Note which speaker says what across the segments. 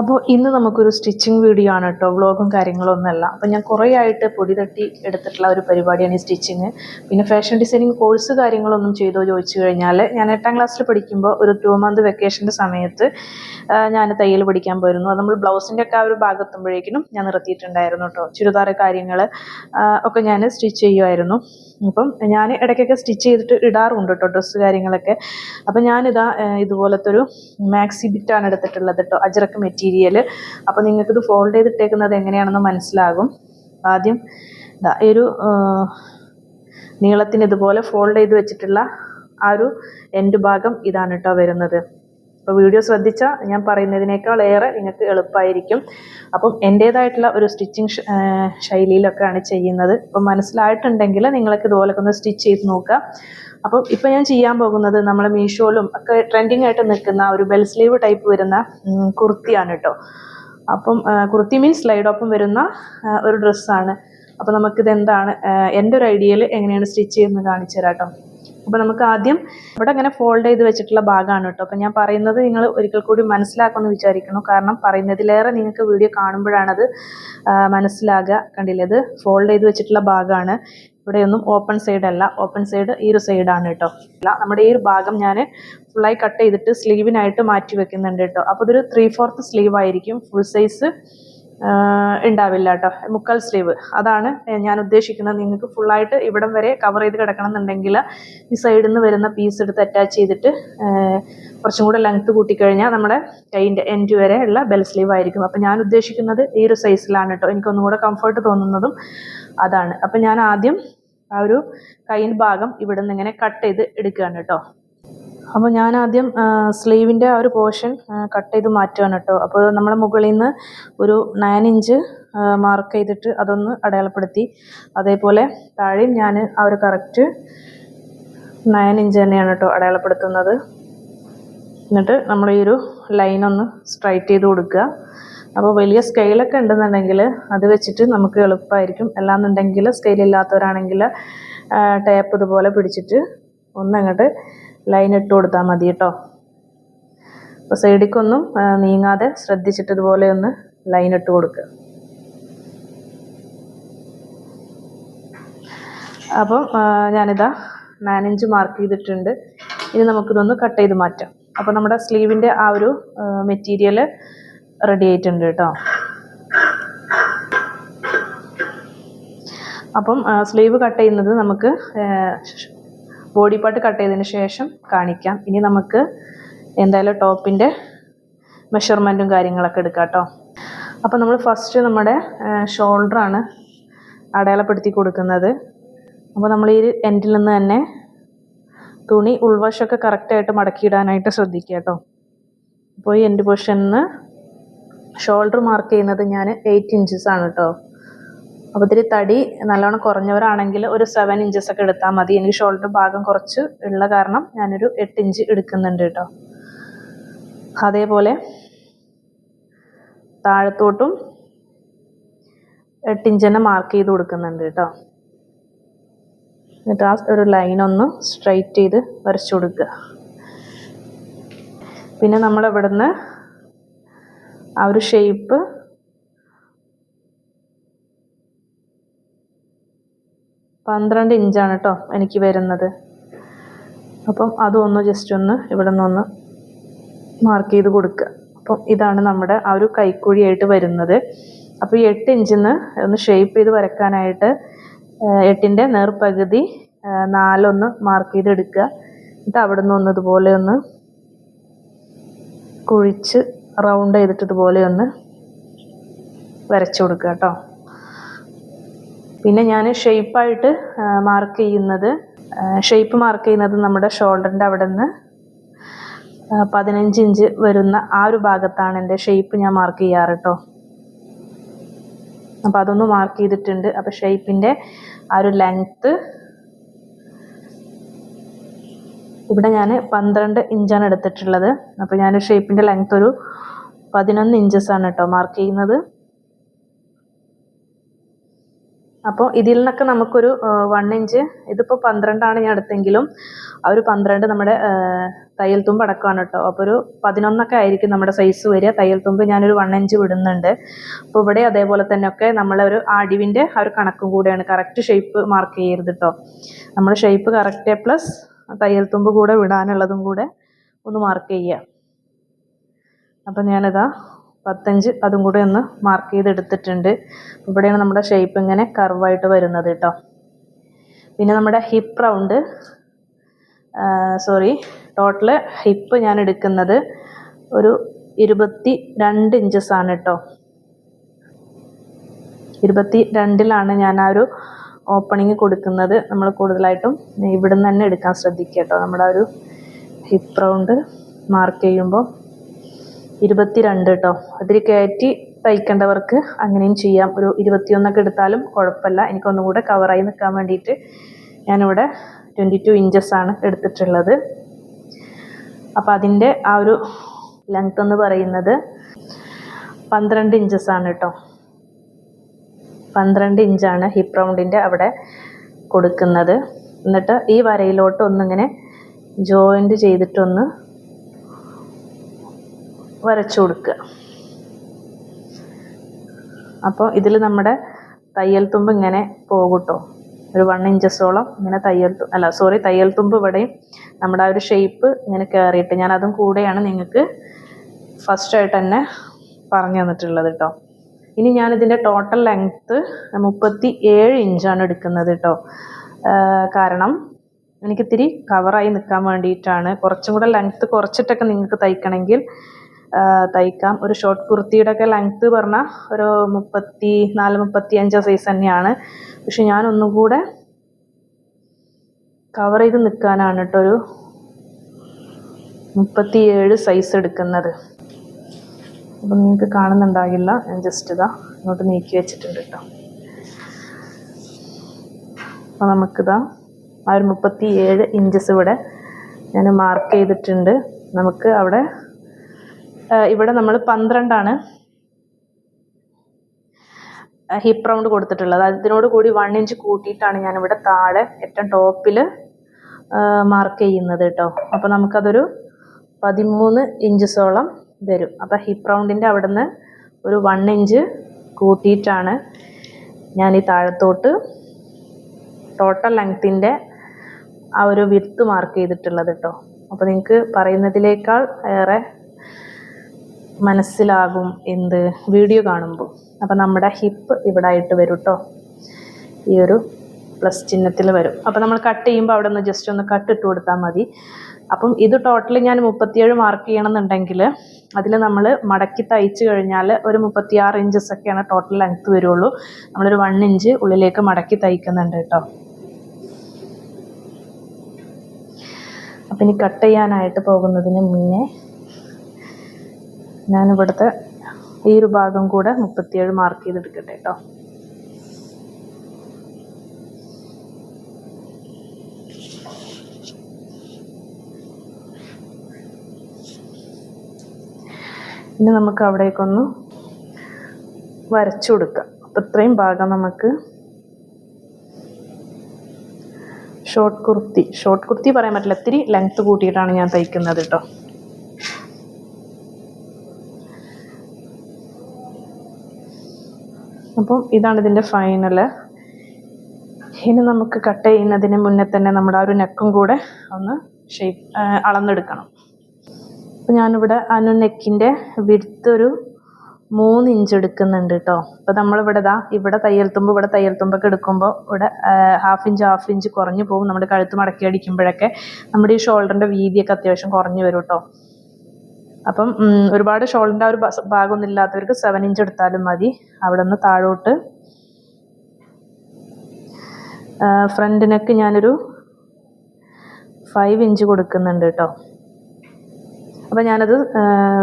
Speaker 1: അപ്പോൾ ഇന്ന് നമുക്കൊരു സ്റ്റിച്ചിങ് വീഡിയോ ആണ് കേട്ടോ. വ്ളോഗും കാര്യങ്ങളൊന്നുമല്ല. അപ്പോൾ ഞാൻ കുറേ ആയിട്ട് പൊടി തട്ടി എടുത്തിട്ടുള്ള ഒരു പരിപാടിയാണ് ഈ സ്റ്റിച്ചിങ്. പിന്നെ ഫാഷൻ ഡിസൈനിങ് കോഴ്സ് കാര്യങ്ങളൊന്നും ചെയ്തോ ചോദിച്ചു കഴിഞ്ഞാൽ ഞാൻ എട്ടാം ക്ലാസ്സിൽ പഠിക്കുമ്പോൾ ഒരു ടു മന്ത് വെക്കേഷന്റെ സമയത്ത് ഞാൻ തയ്യൽ പഠിക്കാൻ പോയിരുന്നു. അത് നമ്മൾ ബ്ലൗസിന്റെ ഒക്കെ ആ ഒരു ഭാഗത്തുമ്പോഴേക്കിനും ഞാൻ നിർത്തിയിട്ടുണ്ടായിരുന്നു കേട്ടോ. ചുരിദാർ കാര്യങ്ങൾ ഒക്കെ ഞാൻ സ്റ്റിച്ച് ചെയ്യുമായിരുന്നു അപ്പം ഞാൻ ഇടയ്ക്കൊക്കെ സ്റ്റിച്ച് ചെയ്തിട്ട് ഇടാറുണ്ട് കേട്ടോ ഡ്രസ്സ് കാര്യങ്ങളൊക്കെ. അപ്പം ഞാനിതാ ഇതുപോലത്തെ ഒരു മാക്സി ബിറ്റാണ് എടുത്തിട്ടുള്ളത് കേട്ടോ. അജറക്ക് മെറ്റീരിയൽ അപ്പോൾ നിങ്ങൾക്കിത് ഫോൾഡ് ചെയ്തിട്ടേക്കുന്നത് എങ്ങനെയാണെന്ന് മനസ്സിലാകും. ആദ്യം ഈ ഒരു നീളത്തിന് ഇതുപോലെ ഫോൾഡ് ചെയ്ത് വെച്ചിട്ടുള്ള ആ ഒരു എൻഡ് ഭാഗം ഇതാണ് കേട്ടോ വരുന്നത്. അപ്പോൾ വീഡിയോ ശ്രദ്ധിച്ചാൽ ഞാൻ പറയുന്നതിനേക്കാൾ ഏറെ നിങ്ങൾക്ക് എളുപ്പമായിരിക്കും അപ്പം എന്റേതായിട്ടുള്ള ഒരു സ്റ്റിച്ചിങ് ശൈലിയിലൊക്കെയാണ് ചെയ്യുന്നത്. അപ്പം മനസ്സിലായിട്ടുണ്ടെങ്കിൽ നിങ്ങൾക്ക് ഇതുപോലൊക്കെ ഒന്ന് സ്റ്റിച്ച് ചെയ്ത് നോക്കുക. അപ്പം ഇപ്പം ഞാൻ ചെയ്യാൻ പോകുന്നത് നമ്മൾ മീഷോയിലും ഒക്കെ ട്രെൻഡിങ് ആയിട്ട് നിൽക്കുന്ന ഒരു ബെൽ സ്ലീവ് ടൈപ്പ് വരുന്ന കുർത്തിയാണ് കേട്ടോ അപ്പം കുർത്തി മീൻസ് സ്ലൈഡോപ്പം വരുന്ന ഒരു ഡ്രസ്സാണ് അപ്പോൾ നമുക്കിത് എന്താണ് എന്റെ ഒരു ഐഡിയയിൽ എങ്ങനെയാണ് സ്റ്റിച്ച് ചെയ്യുന്നത് കാണിച്ചു തരാം കേട്ടോ അപ്പോൾ നമുക്ക് ആദ്യം ഇവിടെ അങ്ങനെ ഫോൾഡ് ചെയ്ത് വെച്ചിട്ടുള്ള ഭാഗമാണ് കേട്ടോ. അപ്പോൾ ഞാൻ പറയുന്നത് നിങ്ങൾ ഒരിക്കൽ കൂടി മനസ്സിലാക്കുമെന്ന് വിചാരിക്കുന്നു. കാരണം പറയുന്നതിലേറെ നിങ്ങൾക്ക് വീഡിയോ കാണുമ്പോഴാണത് മനസ്സിലാകുക. കണ്ടില്ലേ? ഇത് ഫോൾഡ് ചെയ്ത് വെച്ചിട്ടുള്ള ഭാഗമാണ്. ഇവിടെയൊന്നും ഓപ്പൺ സൈഡ് അല്ല. ഓപ്പൺ സൈഡ് ഈ ഒരു സൈഡാണ് കേട്ടോ. അല്ല നമ്മുടെ ഈ ഒരു ഭാഗം ഞാൻ ഫുള്ളായി കട്ട് ചെയ്തിട്ട് സ്ലീവിനായിട്ട് മാറ്റി വെക്കുന്നുണ്ട് കേട്ടോ. അപ്പോൾ ഇതൊരു ത്രീ ഫോർത്ത് സ്ലീവ് ആയിരിക്കും. ഫുൾ സൈസ് ഉണ്ടാവില്ല കേട്ടോ മുക്കാൽ സ്ലീവ്. അതാണ് ഞാൻ ഉദ്ദേശിക്കുന്നത്. നിങ്ങൾക്ക് ഫുള്ളായിട്ട് ഇവിടം വരെ കവർ ചെയ്ത് കിടക്കണം എന്നുണ്ടെങ്കിൽ ഈ സൈഡിൽ നിന്ന് വരുന്ന പീസ് എടുത്ത് അറ്റാച്ച് ചെയ്തിട്ട് കുറച്ചും കൂടെ ലെങ്ത്ത് കൂട്ടിക്കഴിഞ്ഞാൽ നമ്മുടെ കൈയിന്റെ എൻഡ് വരെ ഉള്ള ബെൽ സ്ലീവ് ആയിരിക്കും. അപ്പോൾ ഞാൻ ഉദ്ദേശിക്കുന്നത് ഈ ഒരു സൈസിലാണ് കേട്ടോ എനിക്കൊന്നും കൂടെ കംഫർട്ട് തോന്നുന്നതും അതാണ്. അപ്പം ഞാൻ ആദ്യം ആ ഒരു കൈയിന്റെ ഭാഗം ഇവിടെ നിന്ന് ഇങ്ങനെ കട്ട് ചെയ്ത് എടുക്കുകയാണ് കേട്ടോ അപ്പോൾ ഞാൻ ആദ്യം സ്ലീവിന്റെ ആ ഒരു പോർഷൻ കട്ട് ചെയ്ത് മാറ്റുകയാണ് കേട്ടോ. അപ്പോൾ നമ്മളെ മുകളിൽ നിന്ന് ഒരു നയൻ ഇഞ്ച് മാർക്ക് ചെയ്തിട്ട് അതൊന്ന് അടയാളപ്പെടുത്തി. അതേപോലെ താഴെയും ഞാൻ ആ ഒരു കറക്റ്റ് നയൻ ഇഞ്ച് തന്നെയാണ് കേട്ടോ അടയാളപ്പെടുത്തുന്നത്. എന്നിട്ട് നമ്മൾ ഈ ഒരു ലൈൻ ഒന്ന് സ്ട്രൈറ്റ് ചെയ്ത് കൊടുക്കുക. അപ്പോൾ വലിയ സ്കെയിലൊക്കെ ഉണ്ടെന്നുണ്ടെങ്കിൽ അത് വെച്ചിട്ട് നമുക്ക് എളുപ്പമായിരിക്കും അല്ലാന്നുണ്ടെങ്കിൽ സ്കെയിൽ ഇല്ലാത്തവരാണെങ്കിൽ ടേപ്പ് ഇതുപോലെ പിടിച്ചിട്ട് ഒന്നങ്ങോട്ട് ലൈൻ ഇട്ട് കൊടുത്താൽ മതി കേട്ടോ അപ്പോൾ സൈഡിക്കൊന്നും നീങ്ങാതെ ശ്രദ്ധിച്ചിട്ട് ഇതുപോലെ ഒന്ന് ലൈൻ ഇട്ട് കൊടുക്കുക അപ്പം ഞാനിതാ നാനഞ്ച് മാർക്ക് ചെയ്തിട്ടുണ്ട്. ഇനി നമുക്കിതൊന്ന് കട്ട് ചെയ്ത് മാറ്റാം. അപ്പോൾ നമ്മുടെ സ്ലീവിന്റെ ആ ഒരു മെറ്റീരിയൽ റെഡി ആയിട്ടുണ്ട് കേട്ടോ അപ്പം സ്ലീവ് കട്ട് ചെയ്യുന്നത് നമുക്ക് ബോഡി പാർട്ട് കട്ട് ചെയ്തതിന് ശേഷം കാണിക്കാം. ഇനി നമുക്ക് എന്തായാലും ടോപ്പിന്റെ മെഷർമെന്റും കാര്യങ്ങളൊക്കെ എടുക്കാം കേട്ടോ. അപ്പോൾ നമ്മൾ ഫസ്റ്റ് നമ്മുടെ ഷോൾഡറാണ് അടയാളപ്പെടുത്തി കൊടുക്കുന്നത്. അപ്പോൾ നമ്മൾ ഈ എൻഡിൽ നിന്ന് തന്നെ തുണി ഉൾവശമൊക്കെ കറക്റ്റായിട്ട് മടക്കിയിടാനായിട്ട് ശ്രദ്ധിക്കുക കേട്ടോ. അപ്പോൾ ഈ എൻഡ് പൊസിഷനിൽ ഷോൾഡർ മാർക്ക് ചെയ്യുന്നത് ഞാൻ എയ്റ്റ് ഇഞ്ചസ് ആണ് കേട്ടോ. അപ്പോൾ ഇത്തിരി തടി നല്ലോണം കുറഞ്ഞവരാണെങ്കിൽ ഒരു സെവൻ ഇഞ്ചസ് ഒക്കെ എടുത്താൽ മതി. എനിക്ക് ഷോൾഡർ ഭാഗം കുറച്ച് ഉള്ള കാരണം ഞാനൊരു എട്ട് ഇഞ്ച് എടുക്കുന്നുണ്ട് കേട്ടോ. അതേപോലെ താഴത്തോട്ടും എട്ട് ഇഞ്ച് തന്നെ മാർക്ക് ചെയ്ത് കൊടുക്കുന്നുണ്ട് കേട്ടോ. എന്നിട്ട് ആ ഒരു ലൈൻ ഒന്ന് സ്ട്രൈറ്റ് ചെയ്ത് വരച്ചു കൊടുക്കുക. പിന്നെ നമ്മൾ ഇവിടുന്ന് ആ ഒരു ഷേപ്പ് പന്ത്രണ്ട് ഇഞ്ചാണ് കേട്ടോ എനിക്ക് വരുന്നത്. അപ്പം അതൊന്ന് ജസ്റ്റ് ഒന്ന് ഇവിടെ നിന്നൊന്ന് മാർക്ക് ചെയ്ത് കൊടുക്കുക. അപ്പം ഇതാണ് നമ്മുടെ ആ ഒരു കൈക്കുഴിയായിട്ട് വരുന്നത്. അപ്പോൾ ഈ എട്ട് ഇഞ്ചിൽ നിന്ന് ഒന്ന് ഷേപ്പ് ചെയ്ത് വരക്കാനായിട്ട് എട്ടിന്റെ നേർപകുതി ആ, നാലൊന്ന് മാർക്ക് ചെയ്ത് എടുക്കുക. എന്നിട്ട് അവിടെ നിന്ന് ഒന്ന് ഇതുപോലെ ഒന്ന് കുഴിച്ച് റൗണ്ട് ചെയ്തിട്ട് ഇതുപോലെ ഒന്ന് വരച്ചു കൊടുക്കുക കേട്ടോ പിന്നെ ഞാൻ ഷേപ്പായിട്ട് മാർക്ക് ചെയ്യുന്നത് ഷേപ്പ് മാർക്ക് ചെയ്യുന്നത് നമ്മുടെ ഷോൾഡറിന്റെ അവിടെ നിന്ന് പതിനഞ്ച് ഇഞ്ച് വരുന്ന ആ ഒരു ഭാഗത്താണ് എന്റെ ഷേപ്പ് ഞാൻ മാർക്ക് ചെയ്യാറ് കേട്ടോ അപ്പോൾ അതൊന്ന് മാർക്ക് ചെയ്തിട്ടുണ്ട്. അപ്പോൾ ഷേപ്പിന്റെ ആ ഒരു ലെങ്ത്ത് ഇവിടെ ഞാൻ പന്ത്രണ്ട് ഇഞ്ചാണ് എടുത്തിട്ടുള്ളത്. അപ്പോൾ ഞാൻ ഷേപ്പിന്റെ ലെങ്ത്ത് ഒരു പതിനൊന്ന് ഇഞ്ചസ് ആണ് കേട്ടോ മാർക്ക് ചെയ്യുന്നത്. അപ്പോൾ ഇതിൽ നിന്നൊക്കെ നമുക്കൊരു വൺ ഇഞ്ച് ഇതിപ്പോൾ പന്ത്രണ്ടാണ് ഞാൻ എടുത്തെങ്കിലും ആ ഒരു പന്ത്രണ്ട് നമ്മുടെ തയ്യൽ തുമ്പ് അടക്കമാണ് കേട്ടോ. അപ്പോൾ ഒരു പതിനൊന്നൊക്കെ ആയിരിക്കും നമ്മുടെ സൈസ് വരിക. തയ്യൽ തുമ്പ് ഞാനൊരു വൺ ഇഞ്ച് വിടുന്നുണ്ട്. അപ്പോൾ ഇവിടെ അതേപോലെ തന്നെ ഒക്കെ നമ്മളൊരു അടിവിന്റെ ആ ഒരു കണക്കും കൂടെയാണ്. കറക്റ്റ് ഷേപ്പ് മാർക്ക് ചെയ്യരുത് കേട്ടോ നമ്മൾ ഷേപ്പ് കറക്റ്റ് പ്ലസ് തയ്യൽ തുമ്പ് കൂടെ വിടാനുള്ളതും കൂടെ ഒന്ന് മാർക്ക് ചെയ്യുക. അപ്പം ഞാനിതാ പത്തഞ്ച് അതും കൂടെ ഒന്ന് മാർക്ക് ചെയ്തെടുത്തിട്ടുണ്ട്. ഇവിടെയാണ് നമ്മുടെ ഷേപ്പ് ഇങ്ങനെ കർവായിട്ട് വരുന്നത് കേട്ടോ പിന്നെ നമ്മുടെ hip round sorry total hip ഞാൻ എടുക്കുന്നത് ഒരു ഇരുപത്തി രണ്ട് ഇഞ്ചസ് ആണ് കേട്ടോ ഇരുപത്തി രണ്ടിലാണ് ഞാൻ ആ ഒരു ഓപ്പണിങ് കൊടുക്കുന്നത്. നമ്മൾ കൂടുതലായിട്ടും ഇവിടുന്ന് തന്നെ എടുക്കാൻ ശ്രദ്ധിക്കുക കേട്ടോ നമ്മുടെ ആ ഒരു ഹിപ്പ് റൗണ്ട് മാർക്ക് ചെയ്യുമ്പോൾ ഇരുപത്തി രണ്ട് കേട്ടോ അതിൽ കയറ്റി തയ്ക്കേണ്ടവർക്ക് അങ്ങനെയും ചെയ്യാം. ഒരു ഇരുപത്തിയൊന്നൊക്കെ എടുത്താലും കുഴപ്പമില്ല. എനിക്കൊന്നും കൂടെ കവറായി നിൽക്കാൻ വേണ്ടിയിട്ട് ഞാനിവിടെ ട്വന്റി ടു ആണ് എടുത്തിട്ടുള്ളത്. അപ്പോൾ അതിന്റെ ആ ഒരു ലെങ്ത് എന്ന് പറയുന്നത് പന്ത്രണ്ട് ഇഞ്ചസ് ആണ് കേട്ടോ പന്ത്രണ്ട് ഇഞ്ചാണ് ഹിപ്പ് റൗണ്ടിന്റെ അവിടെ കൊടുക്കുന്നത്. എന്നിട്ട് ഈ വരയിലോട്ട് ഒന്നിങ്ങനെ ജോയിന്റ് ചെയ്തിട്ടൊന്ന് വരച്ചു കൊടുക്കുക. അപ്പോൾ ഇതിൽ നമ്മുടെ തയ്യൽ തുമ്പ് ഇങ്ങനെ പോകട്ടോ? കേട്ടോ ഒരു വൺ ഇഞ്ചസോളം ഇങ്ങനെ തയ്യൽ അല്ല സോറി തയ്യൽ തുമ്പ് ഇവിടെയും നമ്മുടെ ആ ഒരു ഷേപ്പ് ഇങ്ങനെ കയറിയിട്ട് ഞാൻ അതും കൂടെയാണ് നിങ്ങൾക്ക് ഫസ്റ്റായിട്ട് തന്നെ പറഞ്ഞു തന്നിട്ടുള്ളത് കേട്ടോ ഇനി ഞാനിതിന്റെ ടോട്ടൽ ലെങ്ത്ത് മുപ്പത്തി ഏഴ് ഇഞ്ചാണ് എടുക്കുന്നത് കേട്ടോ കാരണം എനിക്കിത്തിരി കവറായി നിൽക്കാൻ വേണ്ടിയിട്ടാണ് കുറച്ചും കൂടെ ലെങ്ത്ത് കുറച്ചിട്ടൊക്കെ നിങ്ങൾക്ക് തയ്ക്കണമെങ്കിൽ തയ്ക്കാം. ഒരു ഷോർട്ട് കുർത്തിയുടെ ഒക്കെ ലെങ്ത്ത് പറഞ്ഞാൽ ഒരു മുപ്പത്തി നാല് മുപ്പത്തി അഞ്ചോ സൈസ് തന്നെയാണ്. പക്ഷെ ഞാൻ ഒന്നും കൂടെ കവർ ചെയ്ത് നിൽക്കാനാണ് കേട്ടോ ഒരു മുപ്പത്തിയേഴ് സൈസ് എടുക്കുന്നത്. അപ്പം നിങ്ങൾക്ക് കാണുന്നുണ്ടാകില്ല. ഞാൻ ജസ്റ്റ് ഇതാ ഇങ്ങോട്ട് നീക്കി വെച്ചിട്ടുണ്ട് കേട്ടോ അപ്പോൾ നമുക്കിതാ ആ ഒരു മുപ്പത്തി ഏഴ് ഇഞ്ചസ് ഇവിടെ ഞാൻ മാർക്ക് ചെയ്തിട്ടുണ്ട്. നമുക്ക് അവിടെ ഇവിടെ നമ്മൾ പന്ത്രണ്ടാണ്. ഹിപ്പ് റൗണ്ട് കൊടുത്തിട്ടുള്ളത്. അതിനോട് കൂടി വൺ ഇഞ്ച് കൂട്ടിയിട്ടാണ് ഞാനിവിടെ താഴെ ഏറ്റവും ടോപ്പിൽ മാർക്ക് ചെയ്യുന്നത് കേട്ടോ. അപ്പോൾ നമുക്കതൊരു പതിമൂന്ന് ഇഞ്ചസോളം വരും. അപ്പോൾ ഹിപ്പ് റൗണ്ടിന്റെ അവിടെ നിന്ന് ഒരു വൺ ഇഞ്ച് കൂട്ടിയിട്ടാണ് ഞാൻ ഈ താഴത്തോട്ട് ടോട്ടൽ ലെങ്ത്തിന്റെ ആ ഒരു വിത്ത് മാർക്ക് ചെയ്തിട്ടുള്ളത് കേട്ടോ. അപ്പോൾ നിങ്ങൾക്ക് പറയുന്നതിനേക്കാൾ ഏറെ മനസ്സിലാകും എന്ത് വീഡിയോ കാണുമ്പോൾ. അപ്പോൾ നമ്മുടെ ഹിപ്പ് ഇവിടെ ആയിട്ട് വരും കേട്ടോ ഈ ഒരു പ്ലസ് ചിഹ്നത്തിൽ വരും. അപ്പോൾ നമ്മൾ കട്ട് ചെയ്യുമ്പോൾ അവിടെ ഒന്ന് ജസ്റ്റ് ഒന്ന് കട്ട് ഇട്ട് കൊടുത്താൽ മതി. അപ്പം ഇത് ടോട്ടലി ഞാൻ മുപ്പത്തിയേഴ് മാർക്ക് ചെയ്യണമെന്നുണ്ടെങ്കിൽ അതിൽ നമ്മൾ മടക്കി തയ്ച്ച് കഴിഞ്ഞാൽ ഒരു മുപ്പത്തിയാറ് ഇഞ്ചസ് ഒക്കെയാണ് ടോട്ടൽ ലെങ്ത്ത് വരുള്ളൂ. നമ്മളൊരു വൺ ഇഞ്ച് ഉള്ളിലേക്ക് മടക്കി തയ്ക്കുന്നുണ്ട് കേട്ടോ അപ്പം ഇനി കട്ട് ചെയ്യാനായിട്ട് പോകുന്നതിന് മുന്നേ ഞാൻ ഇവിടുത്തെ ഈ ഒരു ഭാഗം കൂടെ മുപ്പത്തിയേഴ് മാർക്ക് ചെയ്തെടുക്കട്ടെ കേട്ടോ ഇനി നമുക്ക് അവിടേക്കൊന്ന് വരച്ചു കൊടുക്കാം. അപ്പം ഇത്രയും ഭാഗം നമുക്ക് ഷോർട്ട് കുർത്തി. ഷോർട്ട് കുർത്തി പറയാൻ പറ്റില്ല. ഇത്തിരി ലെങ്ത് കൂട്ടിയിട്ടാണ് ഞാൻ തയ്ക്കുന്നത് കേട്ടോ അപ്പം ഇതാണ് ഇതിന്റെ ഫൈനൽ ഇനി നമുക്ക് കട്ട് ചെയ്യുന്നതിന് മുന്നേ തന്നെ നമ്മുടെ ആ ഒരു നെക്കും കൂടെ ഒന്ന് ഷേപ്പ് അളന്നെടുക്കണം. അപ്പം ഞാനിവിടെ അനു നെക്കിന്റെ വിടുത്ത് ഒരു മൂന്ന് ഇഞ്ച് എടുക്കുന്നുണ്ട് കേട്ടോ അപ്പോൾ നമ്മളിവിടെ ഇതാ ഇവിടെ തയ്യൽ തുമ്പ് ഇവിടെ തയ്യൽ തുമ്പൊക്കെ എടുക്കുമ്പോൾ ഇവിടെ ഹാഫ് ഇഞ്ച് ഹാഫ് ഇഞ്ച് കുറഞ്ഞു പോകും. നമ്മുടെ കഴുത്ത് മടക്കി അടിക്കുമ്പോഴൊക്കെ നമ്മുടെ ഈ ഷോൾഡറിന്റെ വീതിയൊക്കെ അത്യാവശ്യം കുറഞ്ഞു വരും കേട്ടോ അപ്പം ഒരുപാട് ഷോളിന്റെ ആ ഒരു ഭാഗമൊന്നും ഇല്ലാത്തവർക്ക് സെവൻ ഇഞ്ച് എടുത്താലും മതി. അവിടെ നിന്ന് താഴോട്ട് ഫ്രണ്ട് നെക്ക് ഞാനൊരു ഫൈവ് ഇഞ്ച് കൊടുക്കുന്നുണ്ട് കേട്ടോ അപ്പോൾ ഞാനത്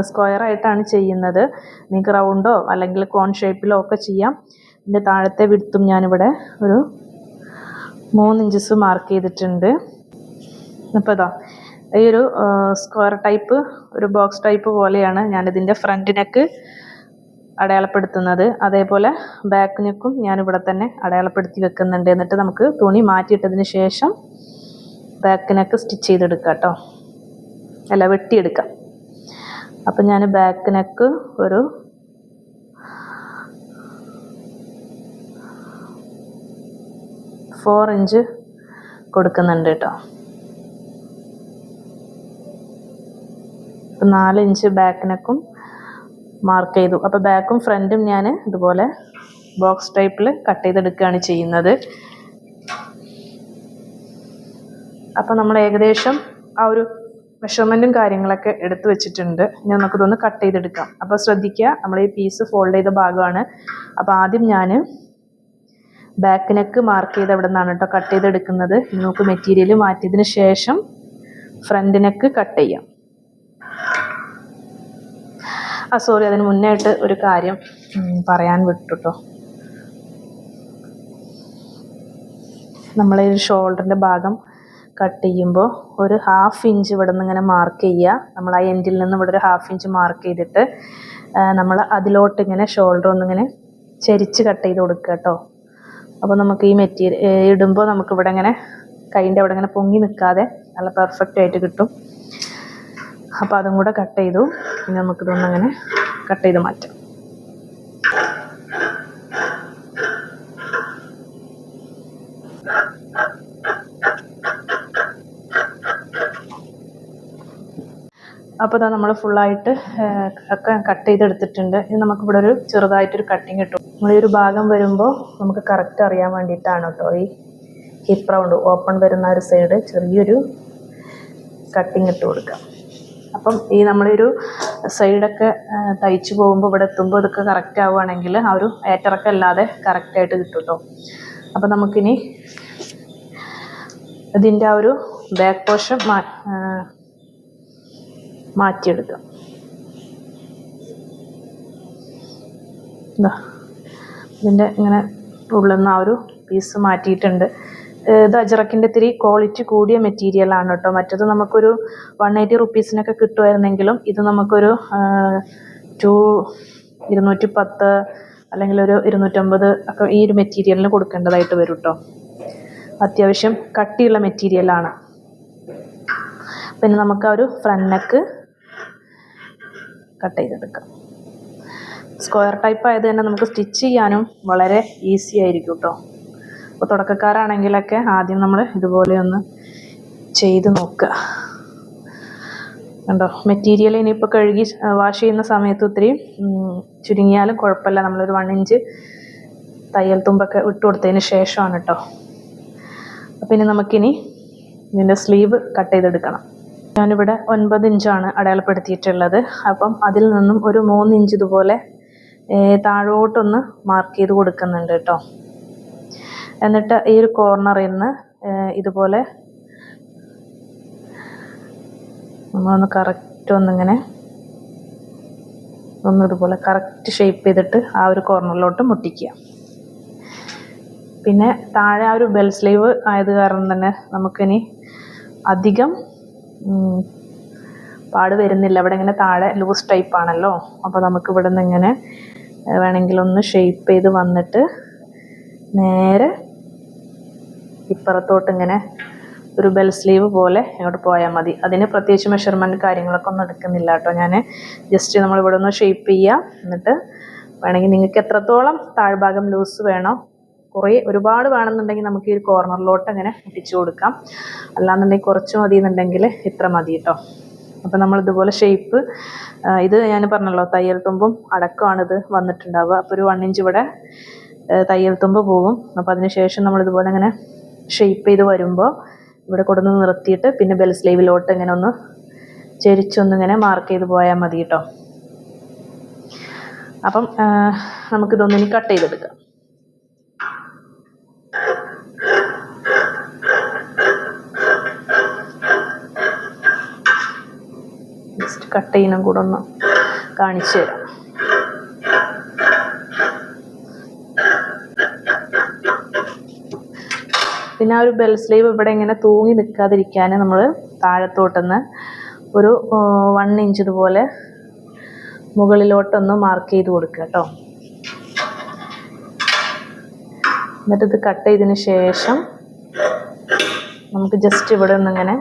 Speaker 1: സ്ക്വയർ ആയിട്ടാണ് ചെയ്യുന്നത്. നിങ്ങൾക്ക് റൗണ്ടോ അല്ലെങ്കിൽ കോൺ ഷേപ്പിലോ ഒക്കെ ചെയ്യാം. ഇതിന്റെ താഴത്തെ വിടുത്തും ഞാനിവിടെ ഒരു മൂന്ന് ഇഞ്ചസ് മാർക്ക് ചെയ്തിട്ടുണ്ട്. അപ്പോൾ ഇതാ ഈ ഒരു സ്ക്വയർ ടൈപ്പ് ഒരു ബോക്സ് ടൈപ്പ് പോലെയാണ് ഞാനിതിന്റെ ഫ്രണ്ട് നെക്ക് അടയാളപ്പെടുത്തുന്നത്. അതേപോലെ ബാക്ക് നെക്കും ഞാൻ ഇവിടെ തന്നെ അടയാളപ്പെടുത്തി വെക്കുന്നുണ്ട്. എന്നിട്ട് നമുക്ക് തുണി മാറ്റിയിട്ടതിന് ശേഷം ബാക്ക് നെക്ക് സ്റ്റിച്ച് ചെയ്തെടുക്കാം കേട്ടോ. അല്ല വെട്ടിയെടുക്കാം. അപ്പം ഞാൻ ബാക്ക് നെക്ക് ഒരു ഫോർ ഇഞ്ച് കൊടുക്കുന്നുണ്ട് കേട്ടോ. നാല് ഇഞ്ച് ബാക്ക് നെക്കും മാർക്ക് ചെയ്തു. അപ്പോൾ ബാക്കും ഫ്രണ്ടും ഞാൻ ഇതുപോലെ ബോക്സ് ടൈപ്പിൽ കട്ട് ചെയ്തെടുക്കുകയാണ് ചെയ്യുന്നത്. അപ്പോൾ നമ്മൾ ഏകദേശം ആ ഒരു മെഷർമെന്റും കാര്യങ്ങളൊക്കെ എടുത്തു വെച്ചിട്ടുണ്ട്. ഇനി നമുക്കിതൊന്ന് കട്ട് ചെയ്തെടുക്കാം. അപ്പോൾ ശ്രദ്ധിക്കുക നമ്മൾ ഈ പീസ് ഫോൾഡ് ചെയ്ത ഭാഗമാണ്. അപ്പോൾ ആദ്യം ഞാൻ ബാക്ക് നെക്ക് മാർക്ക് ചെയ്ത് അവിടെ നിന്നാണ് കേട്ടോ കട്ട് ചെയ്തെടുക്കുന്നത്. നമുക്ക് മെറ്റീരിയൽ മാറ്റിയതിന് ശേഷം ഫ്രണ്ട് നെക്ക് കട്ട് ചെയ്യാം. ആ സോറി അതിന് മുന്നായിട്ട് ഒരു കാര്യം പറയാൻ വിട്ടുട്ടോ. നമ്മൾ ഈ ഷോൾഡറിന്റെ ഭാഗം കട്ട് ചെയ്യുമ്പോൾ ഒരു ഹാഫ് ഇഞ്ച് ഇവിടെ നിന്ന് ഇങ്ങനെ മാർക്ക് ചെയ്യുക. നമ്മൾ ആ എൻഡിൽ നിന്ന് ഇവിടെ ഒരു ഹാഫ് ഇഞ്ച് മാർക്ക് ചെയ്തിട്ട് നമ്മൾ അതിലോട്ട് ഇങ്ങനെ ഷോൾഡർ ഒന്നിങ്ങനെ ചെരിച്ച് കട്ട് ചെയ്ത് കൊടുക്കുക കേട്ടോ. അപ്പോൾ നമുക്ക് ഈ മെറ്റീരിയൽ ഇടുമ്പോൾ നമുക്ക് ഇവിടെ ഇങ്ങനെ കൈന്റെ അവിടെ ഇങ്ങനെ പൊങ്ങി നിൽക്കാതെ നല്ല പെർഫെക്റ്റ് ആയിട്ട് കിട്ടും. അപ്പോൾ അതും കൂടെ കട്ട് ചെയ്തു. ഇനി നമുക്കിതൊന്നങ്ങനെ കട്ട് ചെയ്ത് മാറ്റാം. അപ്പോൾ ഇതാ നമ്മൾ ഫുള്ളായിട്ട് ഒക്കെ കട്ട് ചെയ്തെടുത്തിട്ടുണ്ട്. ഇനി നമുക്കിവിടെ ഒരു ചെറുതായിട്ടൊരു കട്ടിങ് കിട്ടും നമ്മൾ ഈ ഒരു ഭാഗം വരുമ്പോൾ നമുക്ക് കറക്റ്റ് അറിയാൻ വേണ്ടിയിട്ടാണ് കേട്ടോ ഈ ഹിപ്പ് റൗണ്ട് ഓപ്പൺ വരുന്ന ഒരു സൈഡ് ചെറിയൊരു കട്ടിങ് ഇട്ട് കൊടുക്കാം അപ്പം ഈ നമ്മളൊരു സൈഡൊക്കെ തയ്ച്ച് പോകുമ്പോൾ ഇവിടെ എത്തുമ്പോൾ ഇതൊക്കെ കറക്റ്റ് ആവുകയാണെങ്കിൽ ആ ഒരു ഏറ്റിറക്കം അല്ലാതെ കറക്റ്റായിട്ട് കിട്ടും കേട്ടോ അപ്പം നമുക്കിനി ഇതിന്റെ ആ ഒരു ബാക്ക് പോർഷൻ മാ മാറ്റിയെടുക്കാം. ഇതാ ഇതിന്റെ ഇങ്ങനെ ഉള്ളിൽ നിന്ന് ആ ഒരു പീസ് മാറ്റിയിട്ടുണ്ട്. ഇത് അജറക്കിന്റെ ഇത്തിരി ക്വാളിറ്റി കൂടിയ മെറ്റീരിയലാണ് കേട്ടോ. മറ്റത് നമുക്കൊരു വൺ എയ്റ്റി റുപ്പീസിനൊക്കെ കിട്ടുമായിരുന്നെങ്കിലും ഇത് നമുക്കൊരു ടു ഇരുന്നൂറ്റി പത്ത് അല്ലെങ്കിൽ ഒരു ഇരുന്നൂറ്റമ്പത് ഒക്കെ ഈ ഒരു മെറ്റീരിയലിന് കൊടുക്കേണ്ടതായിട്ട് വരും കേട്ടോ. അത്യാവശ്യം കട്ടിയുള്ള മെറ്റീരിയലാണ് പിന്നെ നമുക്ക് ആ ഒരു ഫ്രണ്ട് നെക്ക് കട്ട് ചെയ്തെടുക്കാം. സ്ക്വയർ ടൈപ്പ് ആയത് തന്നെ നമുക്ക് സ്റ്റിച്ച് ചെയ്യാനും വളരെ ഈസി ആയിരിക്കും കേട്ടോ. അപ്പോൾ തുടക്കക്കാരാണെങ്കിലൊക്കെ ആദ്യം നമ്മൾ ഇതുപോലെ ഒന്ന് ചെയ്ത് നോക്കുക. കണ്ടോ? മെറ്റീരിയൽ ഇനിയിപ്പോൾ കഴുകി വാഷ് ചെയ്യുന്ന സമയത്ത് ഒത്തിരി ചുരുങ്ങിയാലും കുഴപ്പമില്ല. നമ്മളൊരു വൺ ഇഞ്ച് തയ്യൽ തുമ്പൊക്കെ ഇട്ട് കൊടുത്തതിന് ശേഷമാണ് കേട്ടോ അപ്പോൾ ഇനി നമുക്കിനി ഇതിന്റെ സ്ലീവ് കട്ട് ചെയ്തെടുക്കണം. ഞാനിവിടെ ഒൻപത് ഇഞ്ചാണ് അടയാളപ്പെടുത്തിയിട്ടുള്ളത്. അപ്പം അതിൽ നിന്നും ഒരു മൂന്ന് ഇഞ്ച് ഇതുപോലെ താഴോട്ടൊന്ന് മാർക്ക് ചെയ്ത് കൊടുക്കുന്നുണ്ട് കേട്ടോ എന്നിട്ട് ഈ ഒരു കോർണറിൽ നിന്ന് ഇതുപോലെ നമ്മളൊന്ന് കറക്റ്റ് ഒന്നിങ്ങനെ ഒന്ന് ഇതുപോലെ കറക്റ്റ് ഷേപ്പ് ചെയ്തിട്ട് ആ ഒരു കോർണറിലോട്ട് മുട്ടിക്കുക. പിന്നെ താഴെ ആ ഒരു ബെൽ സ്ലീവ് ആയത് കാരണം തന്നെ നമുക്കിനി അധികം പാട് വരുന്നില്ല. ഇവിടെ ഇങ്ങനെ താഴെ ലൂസ് ടൈപ്പ് ആണല്ലോ. അപ്പോൾ നമുക്ക് ഇവിടെ നിന്ന് ഇങ്ങനെ വേണമെങ്കിൽ ഒന്ന് ഷേപ്പ് ചെയ്ത് വന്നിട്ട് നേരെ ഇപ്പുറത്തോട്ട് ഇങ്ങനെ ഒരു ബെൽ സ്ലീവ് പോലെ ഇങ്ങോട്ട് പോയാൽ മതി. അതിന് പ്രത്യേകിച്ച് മെഷർമെന്റ് കാര്യങ്ങളൊക്കെ ഒന്നും എടുക്കുന്നില്ല കേട്ടോ ഞാൻ ജസ്റ്റ് നമ്മൾ ഇവിടെ ഒന്ന് ഷേപ്പ് ചെയ്യുക എന്നിട്ട് വേണമെങ്കിൽ നിങ്ങൾക്ക് എത്രത്തോളം താഴ്ഭാഗം ലൂസ് വേണോ കുറേ ഒരുപാട് വേണമെന്നുണ്ടെങ്കിൽ നമുക്ക് ഈ ഒരു കോർണറിലോട്ട് അങ്ങനെ ഒട്ടിച്ചു കൊടുക്കാം. അല്ലാന്നുണ്ടെങ്കിൽ കുറച്ച് മതി എന്നുണ്ടെങ്കിൽ ഇത്ര മതി കേട്ടോ. അപ്പം നമ്മൾ ഇതുപോലെ ഷേപ്പ് ഇത് ഞാൻ പറഞ്ഞല്ലോ തയ്യൽ തുമ്പും അടക്കമാണിത് വന്നിട്ടുണ്ടാവുക. അപ്പോൾ ഒരു വൺ ഇഞ്ച് ഇവിടെ തയ്യൽ തുമ്പ് പോവും. അപ്പോൾ അതിന് ശേഷം നമ്മൾ ഇതുപോലെ ഷേപ്പ് ചെയ്ത് വരുമ്പോൾ ഇവിടെ കൊടുന്ന് നിർത്തിയിട്ട് പിന്നെ ബെൽ സ്ലീവിലോട്ട് ഇങ്ങനെ ഒന്ന് ചെരിച്ചൊന്നിങ്ങനെ മാർക്ക് ചെയ്ത് പോയാൽ മതി കേട്ടോ അപ്പം നമുക്കിതൊന്നിനി കട്ട് ചെയ്തെടുക്കാം. കട്ട് ചെയ്യുന്ന കൂടെ ഒന്ന് കാണിച്ചു തരാം. പിന്നെ ആ ഒരു ബെൽ സ്ലീവ് ഇവിടെ ഇങ്ങനെ തൂങ്ങി നിൽക്കാതിരിക്കാൻ നമ്മൾ താഴത്തോട്ടൊന്ന് ഒരു വൺ ഇഞ്ച് ഇതുപോലെ മുകളിലോട്ടൊന്ന് മാർക്ക് ചെയ്ത് കൊടുക്കുക കേട്ടോ എന്നിട്ട് ഇത് കട്ട് ചെയ്തതിന് ശേഷം നമുക്ക് ജസ്റ്റ് ഇവിടെ ഒന്നിങ്ങനെ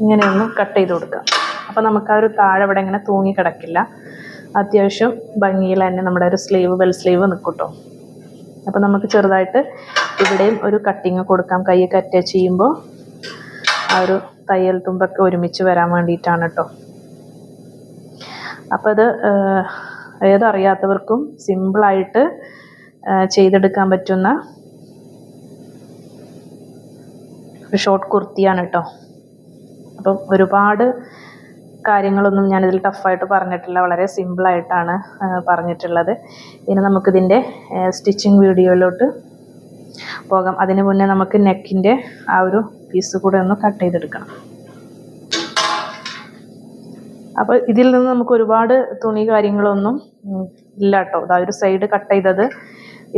Speaker 1: ഇങ്ങനെ ഇങ്ങനെ കട്ട് ചെയ്ത് കൊടുക്കാം അപ്പോൾ നമുക്ക് ആ ഒരു താഴെ ഇവിടെ ഇങ്ങനെ തൂങ്ങി കിടക്കില്ല. അത്യാവശ്യം ഭംഗിയിൽ തന്നെ നമ്മുടെ ഒരു സ്ലീവ് ബെൽ സ്ലീവ് നിൽക്കും കേട്ടോ അപ്പോൾ നമുക്ക് ചെറുതായിട്ട് ഇവിടെയും ഒരു കട്ടിങ് കൊടുക്കാം. കൈയൊക്കെ അറ്റാച്ച് ചെയ്യുമ്പോൾ ആ ഒരു തയ്യൽ തുമ്പൊക്കെ ഒരുമിച്ച് വരാൻ വേണ്ടിയിട്ടാണ് കേട്ടോ അപ്പോൾ അത് ഏതറിയാത്തവർക്കും സിമ്പിളായിട്ട് ചെയ്തെടുക്കാൻ പറ്റുന്ന ഷോർട്ട് കുർത്തിയാണ് കേട്ടോ അപ്പം ഒരുപാട് കാര്യങ്ങളൊന്നും ഞാനിതിൽ ടഫായിട്ട് പറഞ്ഞിട്ടില്ല. വളരെ സിമ്പിളായിട്ടാണ് പറഞ്ഞിട്ടുള്ളത്. ഇനി നമുക്കിതിന്റെ സ്റ്റിച്ചിങ് വീഡിയോയിലോട്ട് പോകാം. അതിന് മുന്നേ നമുക്ക് നെക്കിന്റെ ആ ഒരു പീസ് കൂടെ ഒന്ന് കട്ട് ചെയ്തെടുക്കണം. അപ്പോൾ ഇതിൽ നിന്ന് നമുക്ക് ഒരുപാട് തുണി കാര്യങ്ങളൊന്നും ഇല്ല കേട്ടോ അതാ ഒരു സൈഡ് കട്ട് ചെയ്തത്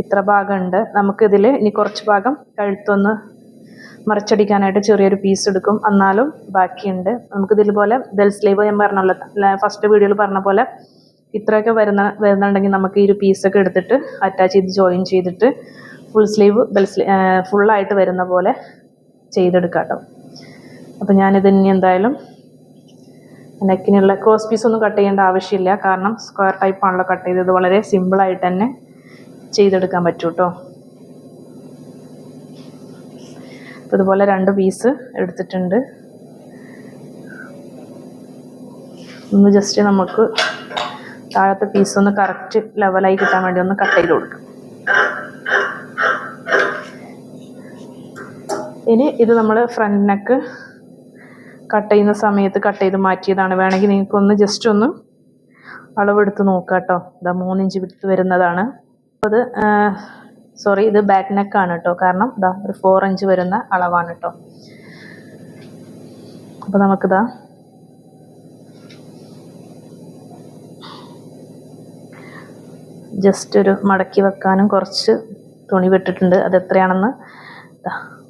Speaker 1: ഇത്ര ഭാഗമുണ്ട്. നമുക്കിതിൽ ഇനി കുറച്ച് ഭാഗം കഴുത്തൊന്ന് മറിച്ചടിക്കാനായിട്ട് ചെറിയൊരു പീസ് എടുക്കും. എന്നാലും ബാക്കിയുണ്ട്. നമുക്ക് ഇതുപോലെ ബെൽ സ്ലീവ് ഞാൻ പറഞ്ഞല്ലോ ഫസ്റ്റ് വീഡിയോയിൽ പറഞ്ഞ പോലെ ഇത്രയൊക്കെ വരുന്ന വരുന്നുണ്ടെങ്കിൽ നമുക്ക് ഈ ഒരു പീസൊക്കെ എടുത്തിട്ട് അറ്റാച്ച് ചെയ്ത് ജോയിൻ ചെയ്തിട്ട് ഫുൾ സ്ലീവ് ബെൽ സ്ലീ ഫുള്ളായിട്ട് വരുന്ന പോലെ ചെയ്തെടുക്കാം കേട്ടോ. അപ്പോൾ ഞാനിത് ഇനി എന്തായാലും നെക്കിനുള്ള ക്രോസ് പീസ് ഒന്നും കട്ട് ചെയ്യേണ്ട ആവശ്യമില്ല. കാരണം സ്ക്വയർ ടൈപ്പ് ആണല്ലോ കട്ട് ചെയ്തത്. വളരെ സിമ്പിളായിട്ട് തന്നെ ചെയ്തെടുക്കാൻ പറ്റൂ കേട്ടോ അപ്പോൾ ഇതുപോലെ രണ്ട് പീസ് എടുത്തിട്ടുണ്ട്. ഒന്ന് ജസ്റ്റ് നമുക്ക് താഴത്തെ പീസ് ഒന്ന് കറക്റ്റ് ലെവലായി കിട്ടാൻ വേണ്ടി ഒന്ന് കട്ട് ചെയ്ത് കൊടുക്കും. ഇനി ഇത് നമ്മൾ ഫ്രണ്ട് നെക്ക് കട്ട് ചെയ്യുന്ന സമയത്ത് കട്ട് ചെയ്ത് മാറ്റിയതാണ്. വേണമെങ്കിൽ നിങ്ങൾക്കൊന്ന് ജസ്റ്റ് ഒന്ന് അളവെടുത്ത് നോക്കാം കേട്ടോ ഇതാ മൂന്നിഞ്ച് വിട്ട് വരുന്നതാണ്. അത് സോറി ഇത് ബാക്ക് നെക്ക് ആണ് കേട്ടോ കാരണം ഇതാ ഒരു ഫോർ ഇഞ്ച് വരുന്ന അളവാണ് കേട്ടോ അപ്പോൾ നമുക്കിതാ ജസ്റ്റ് ഒരു മടക്കി വെക്കാനും കുറച്ച് തുണി വിട്ടിട്ടുണ്ട്. അത് എത്രയാണെന്ന്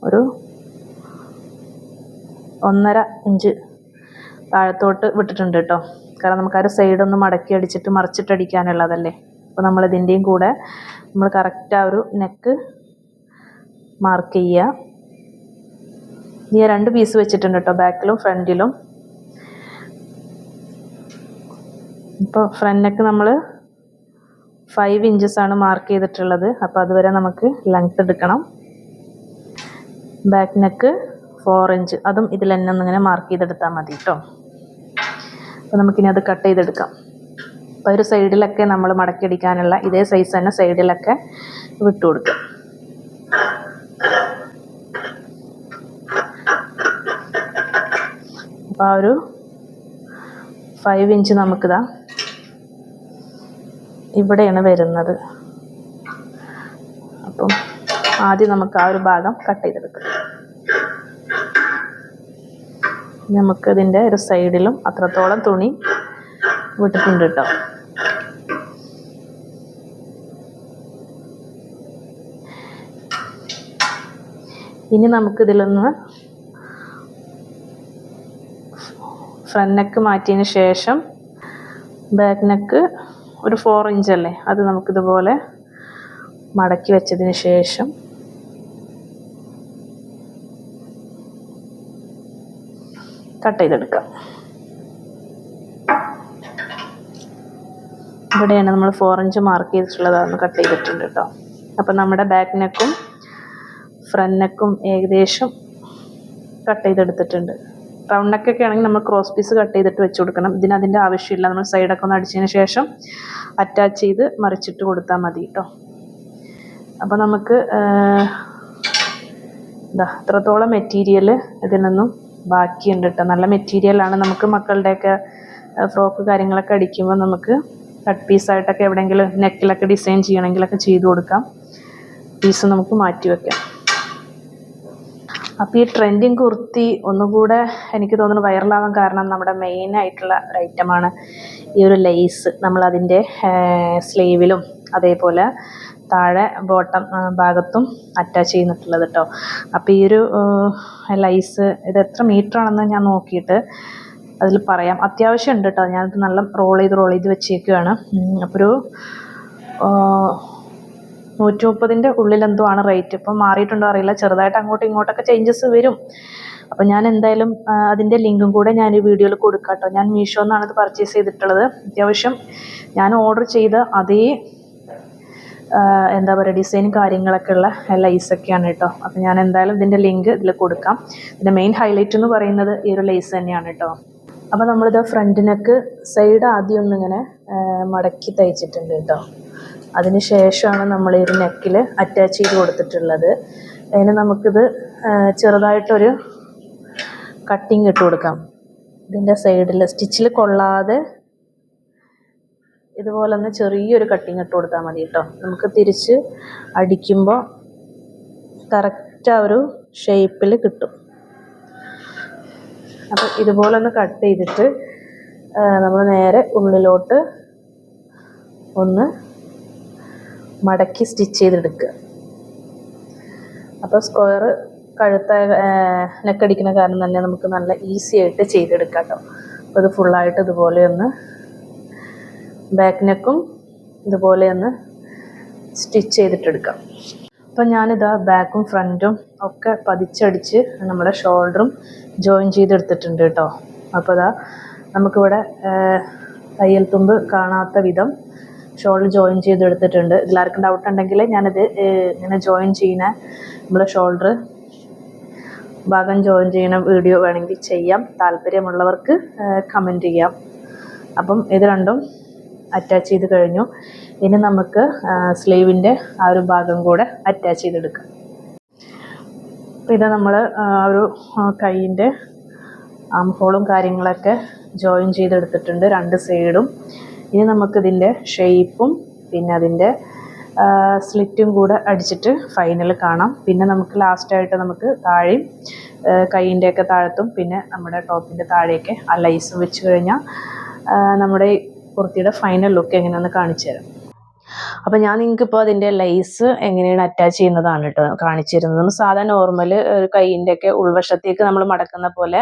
Speaker 1: ഒരു ഒന്നര ഇഞ്ച് താഴത്തോട്ട് വിട്ടിട്ടുണ്ട് കേട്ടോ കാരണം നമുക്ക് ആ ഒരു സൈഡൊന്ന് മടക്കി അടിച്ചിട്ട് മറിച്ചിട്ടടിക്കാനുള്ളതല്ലേ? അപ്പോൾ നമ്മൾ ഇതിന്റെയും കൂടെ നമ്മൾ കറക്റ്റ് ആ ഒരു നെക്ക് മാർക്ക് ചെയ്യുക. ഇനി രണ്ട് പീസ് വെച്ചിട്ടുണ്ട് കേട്ടോ ബാക്കിലും ഫ്രണ്ടിലും ഇപ്പോൾ ഫ്രണ്ട് നെക്ക് നമ്മൾ ഫൈവ് ഇഞ്ചസ് ആണ് മാർക്ക് ചെയ്തിട്ടുള്ളത്. അപ്പോൾ അതുവരെ നമുക്ക് ലെങ്ത് എടുക്കണം. ബാക്ക് നെക്ക് ഫോർ ഇഞ്ച് അതും ഇതിൽ തന്നെ ഒന്നിങ്ങനെ മാർക്ക് ചെയ്തെടുത്താൽ മതി കേട്ടോ അപ്പോൾ നമുക്കിനി അത് കട്ട് ചെയ്തെടുക്കാം. അപ്പോൾ ഒരു സൈഡിലൊക്കെ നമ്മൾ മടക്കിയടിക്കാനുള്ള ഇതേ സൈസ് തന്നെ സൈഡിലൊക്കെ വിട്ടു കൊടുക്കും അപ്പോൾ ആ ഒരു ഫൈവ് ഇഞ്ച് നമുക്കിതാ ഇവിടെയാണ് വരുന്നത്. അപ്പം ആദ്യം നമുക്ക് ആ ഒരു ഭാഗം കട്ട് ചെയ്തെടുക്കാം. നമുക്കതിന്റെ ഒരു സൈഡിലും അത്രത്തോളം തുണി വിട്ടിട്ടുണ്ട് കേട്ടോ ഇനി നമുക്കിതിലൊന്ന് ഫ്രണ്ട് നെക്ക് മാറ്റിയതിന് ശേഷം ബാക്ക് നെക്ക് ഒരു ഫോർ ഇഞ്ച് അല്ലേ? അത് നമുക്കിതുപോലെ മടക്കി വെച്ചതിന് ശേഷം കട്ട് ചെയ്തെടുക്കാം. ഇവിടെയാണ് നമ്മൾ ഫോർ ഇഞ്ച് മാർക്ക് ചെയ്തിട്ടുള്ളത്. അതൊന്ന് കട്ട് ചെയ്തിട്ടുണ്ട് കേട്ടോ അപ്പം നമ്മുടെ ബാക്ക് നെക്കും ഫ്രണ്ട് നെക്കും ഏകദേശം കട്ട് ചെയ്തെടുത്തിട്ടുണ്ട്. റൗണ്ട് നെക്കൊക്കെ ആണെങ്കിൽ നമ്മൾ ക്രോസ് പീസ് കട്ട് ചെയ്തിട്ട് വെച്ച് കൊടുക്കണം. ഇതിന് അതിന്റെ ആവശ്യമില്ല. നമ്മൾ സൈഡൊക്കെ ഒന്ന് അടിച്ചതിന് ശേഷം അറ്റാച്ച് ചെയ്ത് മറിച്ചിട്ട് കൊടുത്താൽ മതി കേട്ടോ അപ്പോൾ നമുക്ക് ഇതാ ഇത്രത്തോളം മെറ്റീരിയൽ ഇതിൽ നിന്നും ബാക്കിയുണ്ട് കേട്ടോ നല്ല മെറ്റീരിയലാണ് നമുക്ക് മക്കളുടെയൊക്കെ ഫ്രോക്ക് കാര്യങ്ങളൊക്കെ അടിക്കുമ്പോൾ നമുക്ക് കട്ട് പീസായിട്ടൊക്കെ എവിടെയെങ്കിലും നെക്കിലൊക്കെ ഡിസൈൻ ചെയ്യണമെങ്കിലൊക്കെ ചെയ്തു കൊടുക്കാം. പീസ് നമുക്ക് മാറ്റി വയ്ക്കാം അപ്പോൾ ഈ ട്രെൻഡിങ് കുർത്തി ഒന്നുകൂടെ എനിക്ക് തോന്നുന്നു വൈറലാവാൻ കാരണം നമ്മുടെ മെയിൻ ആയിട്ടുള്ള ഒരു ഐറ്റമാണ് ഈ ഒരു ലേസ് നമ്മളതിന്റെ സ്ലീവിലും അതേപോലെ താഴെ ബോട്ടം ഭാഗത്തും അറ്റാച്ച് ചെയ്തിട്ടുള്ളത് കേട്ടോ അപ്പോൾ ഈ ഒരു ലൈസ് ഇത് എത്ര മീറ്റർ ആണെന്ന് ഞാൻ നോക്കിയിട്ട് അതിൽ പറയാം. അത്യാവശ്യം ഉണ്ട് കേട്ടോ ഞാനത് നല്ല റോൾ ചെയ്ത് റോൾ ചെയ്ത് വെച്ചേക്കുകയാണ് അപ്പോൾ ഒരു നൂറ്റി മുപ്പതിന്റെ ഉള്ളിലെന്തോ ആണ് റേറ്റ് ഇപ്പം മാറിയിട്ടുണ്ടോ അറിയില്ല. ചെറുതായിട്ട് അങ്ങോട്ടും ഇങ്ങോട്ടൊക്കെ ചേഞ്ചസ് വരും. അപ്പം ഞാൻ എന്തായാലും അതിന്റെ ലിങ്കും കൂടെ ഞാൻ ഈ വീഡിയോയിൽ കൊടുക്കാം കേട്ടോ ഞാൻ മീഷോ എന്നാണ് ഇത് പർച്ചേസ് ചെയ്തിട്ടുള്ളത്. അത്യാവശ്യം ഞാൻ ഓർഡർ ചെയ്ത അതേ എന്താ പറയുക ഡിസൈൻ കാര്യങ്ങളൊക്കെ ഉള്ള ലൈസൊക്കെയാണ് കേട്ടോ അപ്പം ഞാൻ എന്തായാലും ഇതിന്റെ ലിങ്ക് ഇതിൽ കൊടുക്കാം. ഇതിന്റെ മെയിൻ ഹൈലൈറ്റ് എന്ന് പറയുന്നത് ഈ ഒരു ലൈസ് തന്നെയാണ് കേട്ടോ അപ്പോൾ നമ്മളിത് ഫ്രണ്ടിനൊക്കെ നെക്ക് സൈഡ് ആദ്യം ഒന്നിങ്ങനെ മടക്കി തയ്ച്ചിട്ടുണ്ട് കേട്ടോ അതിന് ശേഷമാണ് നമ്മൾ ഈ ഒരു നെക്കിൽ അറ്റാച്ച് ചെയ്ത് കൊടുത്തിട്ടുള്ളത്. അതിന് നമുക്കിത് ചെറുതായിട്ടൊരു കട്ടിങ് ഇട്ട് കൊടുക്കാം. ഇതിന്റെ സൈഡിൽ സ്റ്റിച്ചിൽ കൊള്ളാതെ ഇതുപോലെ ഒന്ന് ചെറിയൊരു കട്ടിങ് ഇട്ട് കൊടുത്താൽ മതി കേട്ടോ നമുക്ക് തിരിച്ച് അടിക്കുമ്പോൾ കറക്റ്റ് ആ ഒരു ഷേപ്പിൽ കിട്ടും. അപ്പോൾ ഇതുപോലെ ഒന്ന് കട്ട് ചെയ്തിട്ട് നമ്മൾ നേരെ ഉള്ളിലോട്ട് ഒന്ന് മടക്കി സ്റ്റിച്ച് ചെയ്തെടുക്കുക. അപ്പോൾ സ്ക്വയർ കഴുത്ത നെക്കടിക്കുന്ന കാരണം തന്നെ നമുക്ക് നല്ല ഈസി ആയിട്ട് ചെയ്തെടുക്കാം കേട്ടോ. അപ്പോൾ ഇത് ഫുള്ളായിട്ട് ഇതുപോലെ ഒന്ന് ബാക്ക് നെക്കും ഇതുപോലെ ഒന്ന് സ്റ്റിച്ച് ചെയ്തിട്ടെടുക്കാം. അപ്പം ഞാനിതാ ബാക്കും ഫ്രണ്ടും ഒക്കെ പതിച്ചടിച്ച് നമ്മുടെ ഷോൾഡറും ജോയിൻ ചെയ്തെടുത്തിട്ടുണ്ട് കേട്ടോ. അപ്പോൾ ഇതാ നമുക്കിവിടെ തയ്യൽ തുമ്പ് കാണാത്ത വിധം ഷോൾഡർ ജോയിൻ ചെയ്തെടുത്തിട്ടുണ്ട്. ഇതിലാർക്കും ഡൗട്ട് ഉണ്ടെങ്കിൽ ഞാനിത് ഇങ്ങനെ ജോയിൻ ചെയ്യുന്ന നമ്മുടെ ഷോൾഡർ ഭാഗം ജോയിൻ ചെയ്യുന്ന വീഡിയോ വേണമെങ്കിൽ ചെയ്യാം. താല്പര്യമുള്ളവർക്ക് കമന്റ് ചെയ്യാം. അപ്പം ഇത് രണ്ടും അറ്റാച്ച് ചെയ്ത് കഴിഞ്ഞു. ഇനി നമുക്ക് സ്ലീവിന്റെ ആ ഒരു ഭാഗം കൂടെ അറ്റാച്ച് ചെയ്തെടുക്കാം. ഇത് നമ്മൾ ഒരു കൈയിന്റെ ആം ഹോളും കാര്യങ്ങളൊക്കെ ജോയിൻ ചെയ്തെടുത്തിട്ടുണ്ട്. രണ്ട് സൈഡും ഇനി നമുക്കിതിന്റെ ഷേപ്പും പിന്നെ അതിന്റെ സ്ലിറ്റും കൂടെ അടിച്ചിട്ട് ഫൈനൽ കാണാം. പിന്നെ നമുക്ക് ലാസ്റ്റായിട്ട് നമുക്ക് താഴെയും കൈയിന്റെയൊക്കെ താഴത്തും പിന്നെ നമ്മുടെ ടോപ്പിന്റെ താഴെയൊക്കെ ആ ലൈസും വെച്ച് കഴിഞ്ഞാൽ നമ്മുടെ കുർത്തിയുടെ ഫൈനൽ ലുക്ക് എങ്ങനെയാണെന്ന് കാണിച്ചു തരാം. അപ്പോൾ ഞാൻ നിങ്ങൾക്ക് ഇപ്പോൾ അതിന്റെ ലൈസ് എങ്ങനെയാണ് അറ്റാച്ച് ചെയ്യുന്നതാണ് കേട്ടോ കാണിച്ചിരുന്നത് നമ്മൾ സാധാരണ നോർമൽ ഒരു കൈയിന്റെ ഒക്കെ ഉൾവശത്തേക്ക് നമ്മൾ മടക്കുന്ന പോലെ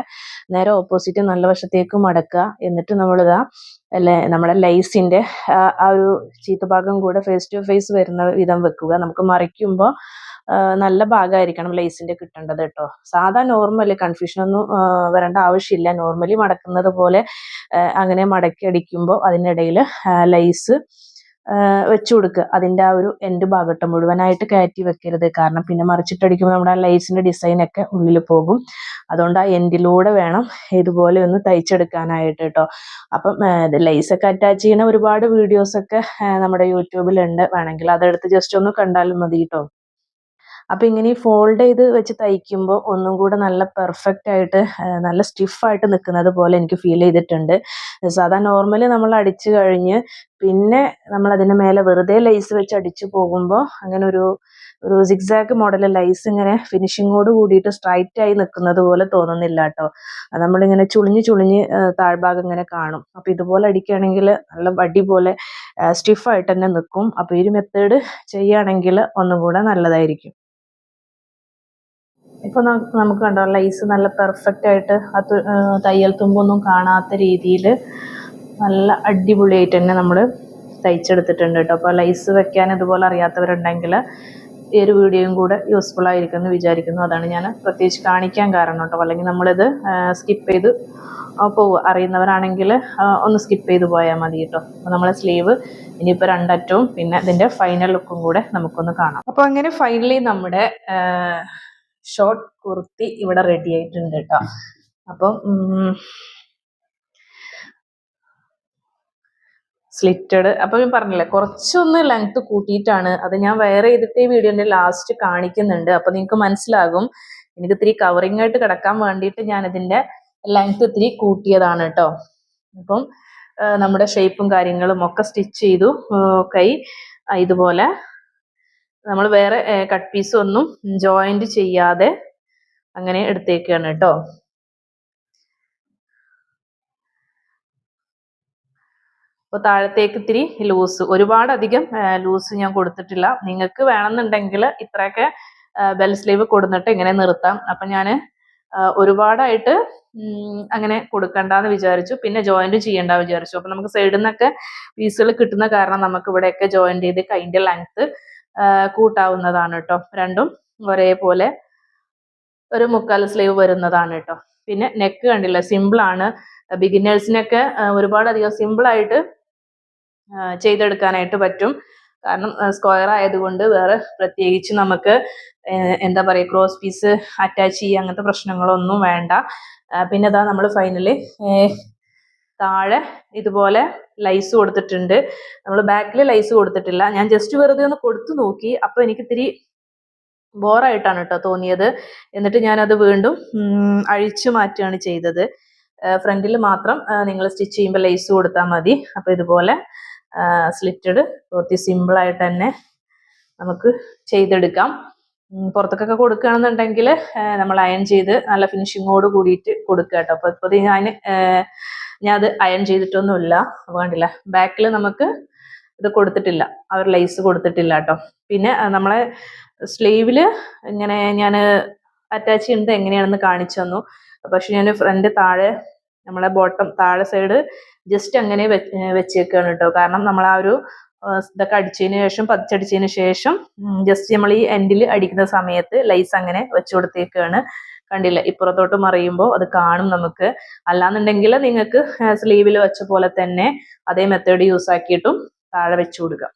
Speaker 1: നേരെ ഓപ്പോസിറ്റ് നല്ല വശത്തേക്ക് മടക്കുക. എന്നിട്ട് നമ്മളിതാ അല്ലെ നമ്മുടെ ലൈസിന്റെ ആ ഒരു ചീത്തഭാഗം കൂടെ ഫേസ് ടു ഫേസ് വരുന്ന വിധം വെക്കുക. നമുക്ക് മറിക്കുമ്പോൾ നല്ല ഭാഗമായിരിക്കണം ലൈസിന്റെ കിട്ടേണ്ടത് കേട്ടോ. സാധാ നോർമൽ കൺഫ്യൂഷനൊന്നും വരേണ്ട ആവശ്യമില്ല. നോർമലി മടക്കുന്നത് പോലെ അങ്ങനെ മടക്കി അടിക്കുമ്പോൾ അതിനിടയിൽ ലൈസ് വെച്ചു കൊടുക്കുക അതിന്റെ ആ ഒരു എൻഡ് ഭാഗത്ത് മുഴുവനായിട്ട് കയറ്റി വെക്കരുത്. കാരണം പിന്നെ മറിച്ചിട്ടടിക്കുമ്പോൾ നമ്മുടെ ആ ലൈസിന്റെ ഡിസൈനൊക്കെ ഉള്ളിൽ പോകും. അതുകൊണ്ട് ആ എൻഡിലൂടെ വേണം ഇതുപോലെ ഒന്ന് തയ്ച്ചെടുക്കാനായിട്ട് കേട്ടോ അപ്പം ലൈസൊക്കെ അറ്റാച്ച് ചെയ്യുന്ന ഒരുപാട് വീഡിയോസൊക്കെ നമ്മുടെ യൂട്യൂബിലുണ്ട്. വേണമെങ്കിൽ അതെടുത്ത് ജസ്റ്റ് ഒന്ന് കണ്ടാലും മതി കേട്ടോ അപ്പം ഇങ്ങനെ ഈ ഫോൾഡ് ചെയ്ത് വെച്ച് തയ്ക്കുമ്പോൾ ഒന്നും കൂടെ നല്ല പെർഫെക്റ്റ് ആയിട്ട് നല്ല സ്റ്റിഫായിട്ട് നിൽക്കുന്നത് പോലെ എനിക്ക് ഫീൽ ചെയ്തിട്ടുണ്ട്. സാധാ നോർമലി നമ്മൾ അടിച്ചു കഴിഞ്ഞ് പിന്നെ നമ്മൾ അതിന് മേലെ വെറുതെ ലൈസ് വെച്ച് അടിച്ചു പോകുമ്പോൾ അങ്ങനെ ഒരു ഒരു സിക്സാക്ക് മോഡൽ ലൈസ് ഇങ്ങനെ ഫിനിഷിങ്ങോട് കൂടിയിട്ട് സ്ട്രൈറ്റ് ആയി നിൽക്കുന്നത് പോലെ തോന്നുന്നില്ല കേട്ടോ നമ്മളിങ്ങനെ ചുളിഞ്ഞ് ചുളിഞ്ഞ് താഴ്ഭാഗം ഇങ്ങനെ കാണും. അപ്പോൾ ഇതുപോലെ അടിക്കുകയാണെങ്കിൽ നല്ല വടി പോലെ സ്റ്റിഫായിട്ട് തന്നെ നിൽക്കും അപ്പോൾ ഈ ഒരു മെത്തേഡ് ചെയ്യുകയാണെങ്കിൽ ഒന്നും കൂടെ നല്ലതായിരിക്കും. ഇപ്പൊ നമുക്ക് കണ്ടോ ലൈസ് നല്ല പെർഫെക്റ്റ് ആയിട്ട് ആ തയ്യൽ തുമ്പൊന്നും കാണാത്ത രീതിയിൽ നല്ല അടിപൊളിയായിട്ട് തന്നെ നമ്മൾ തയ്ച്ചെടുത്തിട്ടുണ്ട് കേട്ടോ. അപ്പോൾ ലൈസ് വെക്കാൻ ഇതുപോലെ അറിയാത്തവരുണ്ടെങ്കിൽ ഈ ഒരു വീഡിയോയും കൂടെ യൂസ്ഫുൾ ആയിരിക്കും എന്ന് വിചാരിക്കുന്നു. അതാണ് ഞാൻ പ്രത്യേകിച്ച് കാണിക്കാൻ കാരണം കേട്ടോ. അല്ലെങ്കിൽ നമ്മളിത് സ്കിപ്പ് ചെയ്ത് പോവുക. അറിയുന്നവരാണെങ്കിൽ ഒന്ന് സ്കിപ്പ് ചെയ്ത് പോയാൽ മതി കേട്ടോ. അപ്പോൾ നമ്മളെ സ്ലീവ് ഇനിയിപ്പോൾ രണ്ടറ്റവും പിന്നെ ഇതിന്റെ ഫൈനൽ ലുക്കും കൂടെ നമുക്കൊന്ന് കാണാം. അപ്പോൾ അങ്ങനെ ഫൈനലി നമ്മുടെ ഷോർട്ട് കുർത്തി ഇവിടെ റെഡി ആയിട്ടുണ്ട് കേട്ടോ അപ്പം സ്ലിറ്റഡ് അപ്പം ഞാൻ പറഞ്ഞില്ലേ കുറച്ചൊന്ന് ലെങ്ത് കൂട്ടിയിട്ടാണ്. അത് ഞാൻ വെയർ ചെയ്തിട്ട് ഈ വീഡിയോന്റെ ലാസ്റ്റ് കാണിക്കുന്നുണ്ട്. അപ്പൊ നിങ്ങൾക്ക് മനസ്സിലാകും എനിക്ക് ഇത്തിരി കവറിംഗ് ആയിട്ട് കിടക്കാൻ വേണ്ടിയിട്ട് ഞാൻ ഇതിന്റെ ലെങ്ത് ഇത്തിരി കൂട്ടിയതാണ് കേട്ടോ അപ്പം നമ്മുടെ ഷേപ്പും കാര്യങ്ങളും ഒക്കെ സ്റ്റിച്ച് ചെയ്തു കൈ ഇതുപോലെ നമ്മൾ വേറെ കട്ട് പീസ് ഒന്നും ജോയിന്റ് ചെയ്യാതെ അങ്ങനെ എടുത്തേക്കാണ് കേട്ടോ അപ്പോൾ താഴത്തേക്ക് ഇത്തിരി ലൂസ് ഒരുപാട് അധികം ലൂസ് ഞാൻ കൊടുത്തിട്ടില്ല. നിങ്ങൾക്ക് വേണമെന്നുണ്ടെങ്കിൽ ഇത്രയൊക്കെ ബെൽ സ്ലീവ് കൊടുത്തിട്ട് ഇങ്ങനെ നിർത്താം. അപ്പം ഞാൻ ഒരുപാടായിട്ട് അങ്ങനെ കൊടുക്കണ്ടെന്ന് വിചാരിച്ചു. പിന്നെ ജോയിന്റ് ചെയ്യണ്ട വിചാരിച്ചു. അപ്പൊ നമുക്ക് സൈഡിൽ നിന്നൊക്കെ പീസുകൾ കിട്ടുന്ന കാരണം നമുക്ക് ഇവിടെയൊക്കെ ജോയിന്റ് ചെയ്ത് കൈന്റെ ലെങ്ത് കൂട്ടാവുന്നതാണ് കേട്ടോ രണ്ടും ഒരേപോലെ ഒരു മുക്കാൽ സ്ലീവ് വരുന്നതാണ് കേട്ടോ പിന്നെ നെക്ക് കണ്ടില്ല സിമ്പിൾ ആണ്. ബിഗിനേഴ്സിനൊക്കെ ഒരുപാട് അധികം സിമ്പിൾ ആയിട്ട് ആ, ചെയ്തെടുക്കാനായിട്ട് പറ്റും. കാരണം സ്ക്വയർ ആയതുകൊണ്ട് വേറെ പ്രത്യേകിച്ച് നമുക്ക് എന്താ പറയുക ക്രോസ് പീസ് അറ്റാച്ച് ചെയ്യുക അങ്ങനത്തെ പ്രശ്നങ്ങളൊന്നും വേണ്ട. പിന്നെ ഇതാ നമ്മൾ ഫൈനൽ താഴെ ഇതുപോലെ ലൈസ് കൊടുത്തിട്ടുണ്ട്. നമ്മൾ ബാക്കിൽ ലൈസ് കൊടുത്തിട്ടില്ല. ഞാൻ ജസ്റ്റ് വെറുതെ ഒന്ന് കൊടുത്തു നോക്കി. അപ്പോൾ എനിക്ക് ഇത്തിരി ബോറായിട്ടാണ് കേട്ടോ തോന്നിയത്. എന്നിട്ട് ഞാനത് വീണ്ടും അഴിച്ചു മാറ്റുകയാണ് ചെയ്തത്. ഫ്രണ്ടിൽ മാത്രം നിങ്ങൾ സ്റ്റിച്ച് ചെയ്യുമ്പോൾ ലൈസ് കൊടുത്താൽ മതി. അപ്പോൾ ഇതുപോലെ സ്ലിറ്റഡ് കുറച്ച് സിമ്പിൾ ആയിട്ട് തന്നെ നമുക്ക് ചെയ്തെടുക്കാം. പുറത്തൊക്കെ കൊടുക്കുകയാണെന്നുണ്ടെങ്കിൽ നമ്മൾ അയൺ ചെയ്ത് നല്ല ഫിനിഷിങ്ങോട് കൂടിയിട്ട് കൊടുക്കുക കേട്ടോ. അപ്പോൾ ഇപ്പോൾ ഞാൻ ഞാൻ അത് അയൺ ചെയ്തിട്ടൊന്നുമില്ല. അപ്പോൾ കണ്ടില്ല ബാക്കിൽ നമുക്ക് ഇത് കൊടുത്തിട്ടില്ല. അവർ ലേസ് കൊടുത്തിട്ടില്ല കേട്ടോ. പിന്നെ നമ്മളെ സ്ലീവിൽ ഇങ്ങനെ ഞാൻ അറ്റാച്ച് ചെയ്യുന്നത് എങ്ങനെയാണെന്ന് കാണിച്ചു തന്നു. പക്ഷെ ഞാൻ ഫ്രണ്ട് താഴെ നമ്മളെ ബോട്ടം താഴെ സൈഡ് ജസ്റ്റ് അങ്ങനെ വെച്ചേക്കാണ് കേട്ടോ. കാരണം നമ്മൾ ആ ഒരു ഇതൊക്കെ അടിച്ചതിന് ശേഷം പതിച്ചടിച്ചതിന് ശേഷം ജസ്റ്റ് നമ്മൾ ഈ എൻഡിൽ അടിക്കുന്ന സമയത്ത് ലൈസ് അങ്ങനെ വെച്ചു കൊടുത്തേക്കാണ്. കണ്ടില്ല? ഇപ്പുറത്തോട്ട് മറിയുമ്പോൾ അത് കാണും നമുക്ക്. അല്ലാന്നുണ്ടെങ്കിൽ നിങ്ങൾക്ക് സ്ലീവിൽ വെച്ച പോലെ തന്നെ അതേ മെത്തേഡ് യൂസ് ആക്കിയിട്ടും താഴെ വെച്ചു കൊടുക്കാം.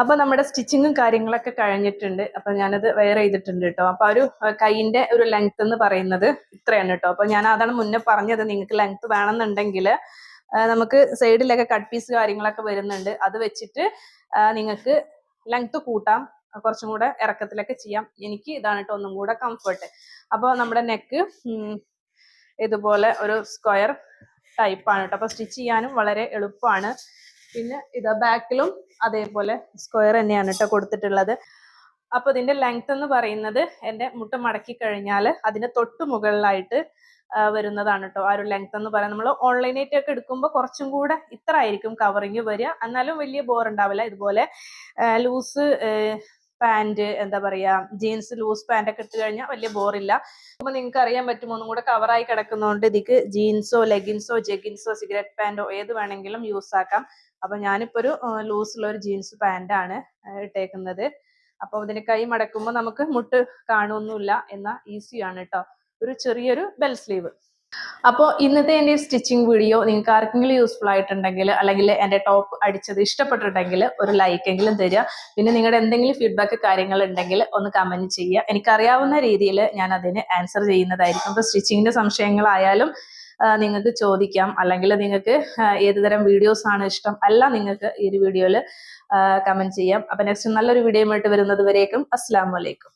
Speaker 1: അപ്പൊ നമ്മുടെ സ്റ്റിച്ചിങ്ങും കാര്യങ്ങളൊക്കെ കഴിഞ്ഞിട്ടുണ്ട്. അപ്പൊ ഞാനത് വെയർ ചെയ്തിട്ടുണ്ട് കേട്ടോ അപ്പൊ ഒരു കൈയിന്റെ ഒരു ലെങ്ത് എന്ന് പറയുന്നത് ഇത്രയാണ് കേട്ടോ അപ്പൊ ഞാൻ അതാണ് മുന്നേ പറഞ്ഞത് നിങ്ങൾക്ക് ലെങ്ത് വേണമെന്നുണ്ടെങ്കിൽ നമുക്ക് സൈഡിലൊക്കെ കട്ട് പീസ് കാര്യങ്ങളൊക്കെ വരുന്നുണ്ട്. അത് വെച്ചിട്ട് നിങ്ങൾക്ക് ലെങ്ത് കൂട്ടാം. കുറച്ചും കൂടെ ഇറക്കത്തിലൊക്കെ ചെയ്യാം. എനിക്ക് ഇതാണ് കേട്ടോ ഒന്നും കൂടെ കംഫർട്ട് അപ്പോൾ നമ്മുടെ നെക്ക് ഇതുപോലെ ഒരു സ്ക്വയർ ടൈപ്പാണ് കേട്ടോ അപ്പോൾ സ്റ്റിച്ച് ചെയ്യാനും വളരെ എളുപ്പമാണ്. പിന്നെ ഇതാ ബാക്കിലും അതേപോലെ സ്ക്വയർ തന്നെയാണ് കേട്ടോ കൊടുത്തിട്ടുള്ളത്. അപ്പോൾ ഇതിന്റെ ലെങ്ത് എന്ന് പറയുന്നത് എന്റെ മുട്ട മടക്കി കഴിഞ്ഞാൽ അതിന്റെ തൊട്ട് മുകളിലായിട്ട് വരുന്നതാണ് കേട്ടോ ആ ഒരു ലെങ്ത് എന്ന് പറയാൻ. നമ്മൾ ഓൺലൈനായിട്ട് ഒക്കെ എടുക്കുമ്പോൾ കുറച്ചും കൂടെ ഇത്ര ആയിരിക്കും കവറിങ് വരിക. എന്നാലും വലിയ ബോർ ഉണ്ടാവില്ല. ഇതുപോലെ ലൂസ് പാന്റ് എന്താ പറയാ ജീൻസ് ലൂസ് പാന്റ് ഒക്കെ ഇട്ട് കഴിഞ്ഞാൽ വലിയ ബോറില്ല അപ്പൊ നിങ്ങൾക്ക് അറിയാൻ പറ്റും ഒന്നും കൂടെ കവറായി കിടക്കുന്നതുകൊണ്ട് ഇതിക്ക് ജീൻസോ ലെഗിൻസോ ജെഗിൻസോ സിഗരറ്റ് പാന്റോ ഏത് വേണമെങ്കിലും യൂസ് ആക്കാം. അപ്പൊ ഞാനിപ്പോ ഒരു ലൂസുള്ള ഒരു ജീൻസ് പാന്റാണ് ഇട്ടേക്കുന്നത്. അപ്പോൾ ഇതിന് കൈ മടക്കുമ്പോൾ നമുക്ക് മുട്ട് കാണുമൊന്നുമില്ല എന്നാൽ ഈസിയാണ് കേട്ടോ ഒരു ചെറിയൊരു ബെൽ സ്ലീവ് അപ്പോൾ ഇന്നത്തെ എന്റെ സ്റ്റിച്ചിങ് വീഡിയോ നിങ്ങൾക്ക് ആർക്കെങ്കിലും യൂസ്ഫുൾ ആയിട്ടുണ്ടെങ്കിൽ അല്ലെങ്കിൽ എന്റെ ടോപ്പ് അടിച്ചത് ഇഷ്ടപ്പെട്ടിട്ടുണ്ടെങ്കിൽ ഒരു ലൈക്ക് എങ്കിലും തരിക. പിന്നെ നിങ്ങളുടെ എന്തെങ്കിലും ഫീഡ്ബാക്ക് കാര്യങ്ങൾ ഉണ്ടെങ്കിൽ ഒന്ന് കമന്റ് ചെയ്യുക. എനിക്കറിയാവുന്ന രീതിയിൽ ഞാൻ അതിന് ആൻസർ ചെയ്യുന്നതായിരിക്കും. അപ്പോൾ സ്റ്റിച്ചിങ്ങിന്റെ സംശയങ്ങളായാലും നിങ്ങൾക്ക് ചോദിക്കാം. അല്ലെങ്കിൽ നിങ്ങൾക്ക് ഏതുതരം ഏത് തരം വീഡിയോസ് ആണ് ഇഷ്ടം എല്ലാം നിങ്ങൾക്ക് ഈ ഒരു വീഡിയോയിൽ കമന്റ് ചെയ്യാം. അപ്പം നെക്സ്റ്റ് നല്ലൊരു വീഡിയോയുമായിട്ട് വരുന്നത് വരേക്കും. അസ്സാം വലൈക്കും